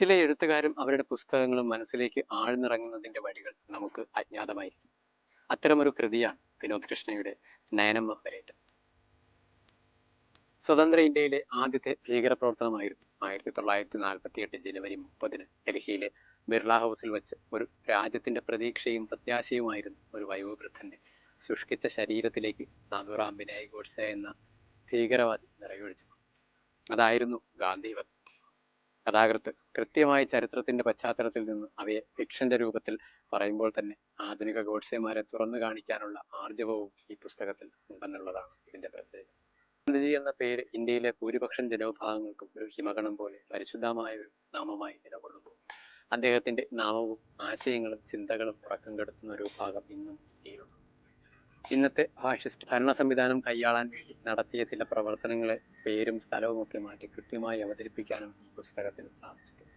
ചില എഴുത്തുകാരും അവരുടെ പുസ്തകങ്ങളും മനസ്സിലേക്ക് ആഴ്ന്നിറങ്ങുന്നതിന്റെ വഴികൾ നമുക്ക് അജ്ഞാതമായിരിക്കും. അത്തരമൊരു കൃതിയാണ് വിനോദ് കൃഷ്ണയുടെ നയനം വമ്പരേറ്റം സ്വതന്ത്ര ഇന്ത്യയിലെ ആദ്യത്തെ ഭീകരപ്രവർത്തനമായിരുന്നു ആയിരത്തി തൊള്ളായിരത്തി നാൽപ്പത്തി എട്ട് ജനുവരി മുപ്പതിന് ഡൽഹിയിലെ ബിർള ഹൗസിൽ വെച്ച് ഒരു രാജ്യത്തിന്റെ പ്രതീക്ഷയും പ്രത്യാശയുമായിരുന്നു ഒരു വയോവൃദ്ധന്റെ ശുഷ്കിച്ച ശരീരത്തിലേക്ക് നാഥുറാം വിനായ് ഗോഡ്സെ എന്ന ഭീകരവാദി നിറയൊഴിച്ചു അതായിരുന്നു ഗാന്ധിവധം. കഥാകൃത്ത് കൃത്യമായി ചരിത്രത്തിന്റെ പശ്ചാത്തലത്തിൽ നിന്ന് അവയെ ഫിക്ഷന്റെ രൂപത്തിൽ പറയുമ്പോൾ തന്നെ ആധുനിക ഗോഡ്സെമാരെ തുറന്നു കാണിക്കാനുള്ള ആർജവവും ഈ പുസ്തകത്തിൽ ഉണ്ടെന്നുള്ളതാണ് ഇതിന്റെ പ്രത്യേകത. ഗാന്ധിജി എന്ന പേര് ഇന്ത്യയിലെ ഭൂരിപക്ഷം ജനവിഭാഗങ്ങൾക്കും ഒരു ഹിമഗണം പോലെ പരിശുദ്ധമായ ഒരു നാമമായി നിലകൊള്ളുന്നു. അദ്ദേഹത്തിന്റെ നാമവും ആശയങ്ങളും ചിന്തകളും ഉറക്കം കെടുത്തുന്ന ഒരു ഭാഗം ഇന്നും ഇന്ത്യയിലുണ്ട്. ഇന്നത്തെ ഫാഷിസ്റ്റ് ഭരണ സംവിധാനം കൈയാളാൻ വേണ്ടി നടത്തിയ ചില പ്രവർത്തനങ്ങളെ പേരും സ്ഥലവും ഒക്കെ മാറ്റി കൃത്യമായി അവതരിപ്പിക്കാനും ഈ പുസ്തകത്തിന് സാധിച്ചിട്ടുണ്ട്.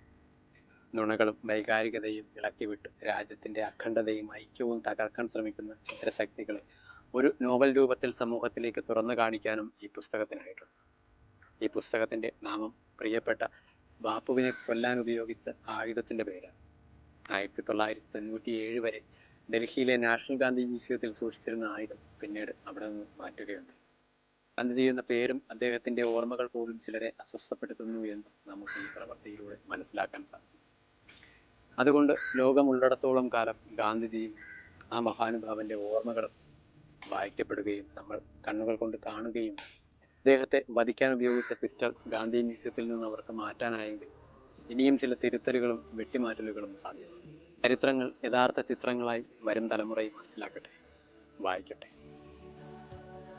നുണകളും വൈകാരികതയും ഇളക്കിവിട്ട് രാജ്യത്തിന്റെ അഖണ്ഡതയും ഐക്യവും തകർക്കാൻ ശ്രമിക്കുന്ന ചിത്രശക്തികളെ ഒരു നോവൽ രൂപത്തിൽ സമൂഹത്തിലേക്ക് തുറന്നു കാണിക്കാനും ഈ പുസ്തകത്തിനായിട്ടുണ്ട്. ഈ പുസ്തകത്തിന്റെ നാമം പ്രിയപ്പെട്ട ബാപ്പുവിനെ കൊല്ലാൻ ഉപയോഗിച്ച ആയുധത്തിന്റെ പേരാണ്. ആയിരത്തി തൊള്ളായിരത്തി തൊണ്ണൂറ്റി ഏഴ് വരെ ഡൽഹിയിലെ നാഷണൽ ഗാന്ധി മ്യൂസിയത്തിൽ സൂക്ഷിച്ചിരുന്ന ആയുധം പിന്നീട് അവിടെ നിന്ന് മാറ്റുകയുണ്ട് ഗാന്ധിജി എന്ന പേരും അദ്ദേഹത്തിന്റെ ഓർമ്മകൾ പോലും ചിലരെ അസ്വസ്ഥപ്പെടുത്തുന്നു എന്ന് നമുക്ക് ഈ പ്രവൃത്തിയിലൂടെ മനസ്സിലാക്കാൻ സാധിക്കും. അതുകൊണ്ട് ലോകമുള്ളിടത്തോളം കാലം ഗാന്ധിജിയും ആ മഹാനുഭാവന്റെ ഓർമ്മകൾ വായിക്കപ്പെടുകയും നമ്മൾ കണ്ണുകൾ കൊണ്ട് കാണുകയും അദ്ദേഹത്തെ വധിക്കാൻ ഉപയോഗിച്ച പിസ്റ്റൾ ഗാന്ധി മ്യൂസിയത്തിൽ നിന്ന് അവർക്ക് മാറ്റാനായെങ്കിൽ ഇനിയും ചില തിരുത്തലുകളും വെട്ടിമാറ്റലുകളും സാധ്യമാണ്. ചരിത്രങ്ങൾ യഥാർത്ഥ ചിത്രങ്ങളായി വരും തലമുറയും മനസ്സിലാക്കട്ടെ. വായിക്കട്ടെ.